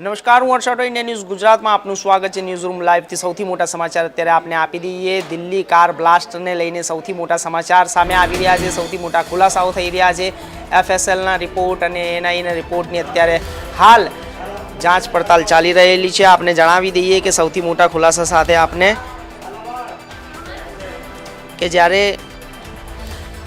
નમસ્કાર, હું હર્ષાટો India news ગુજરાતમાં આપનું સ્વાગત છે. ન્યૂઝ રૂમ લાઈવથી સૌથી મોટા સમાચાર અત્યારે આપને આપી દઈએ. દિલ્હી કાર બ્લાસ્ટને લઈને સૌથી મોટા સમાચાર સામે આવી રહ્યા છે. સૌથી મોટા ખુલાસાઓ થઈ રહ્યા છે. એફએસએલના રિપોર્ટ અને એનઆઈના રિપોર્ટની અત્યારે હાલ જાંચ પડતાલ ચાલી રહેલી છે. આપને જણાવી દઈએ કે સૌથી મોટા ખુલાસા સાથે આપને કે જ્યારે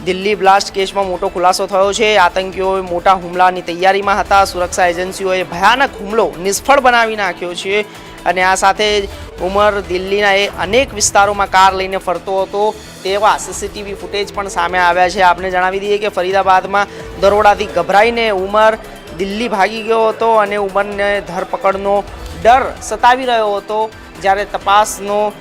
દિલ્હી બ્લાસ્ટ કેસમાં મોટો ખુલાસો થયો છે. આતંકીઓ મોટા હુમલાની તૈયારીમાં હતા. સુરક્ષા એજન્સીઓએ ભયાનક હુમલો નિષ્ફળ બનાવી નાખ્યો છે. અને આ સાથે જ ઉમર દિલ્હીના એ અનેક વિસ્તારોમાં કાર લઈને ફરતો હતો તેવા સીસીટીવી ફૂટેજ પણ સામે આવ્યા છે. આપને જણાવી દઈએ કે ફરીદાબાદમાં દરોડાથી ગભરાઈને ઉમર દિલ્હી ભાગી ગયો હતો અને ઉમરને ધરપકડનો ડર સતાવી રહ્યો હતો. જ્યારે તપાસનો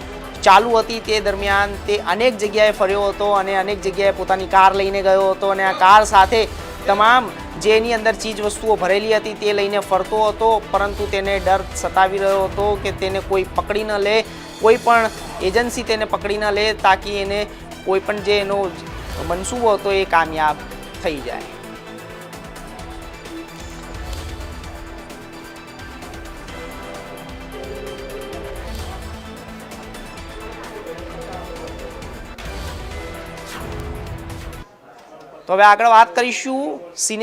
ચાલુ હતી તે દરમિયાન તે અનેક જગ્યાએ ફર્યો હતો અને અનેક જગ્યાએ પોતાની કાર લઈને ગયો હતો અને આ કાર સાથે તમામ જે એની અંદર ચીજ વસ્તુઓ ભરેલી હતી તે લઈને ફરતો હતો, પરંતુ તેને ડર સતાવી રહ્યો હતો કે તેને કોઈ પકડી ન લે, કોઈ પણ એજન્સી તેને પકડી ન લે, તાકી એને કોઈ પણ જે એનો મનસૂબો હતો એ કામયાબ થઈ જાય. તો હવે આગળ વાત કરીશું સિને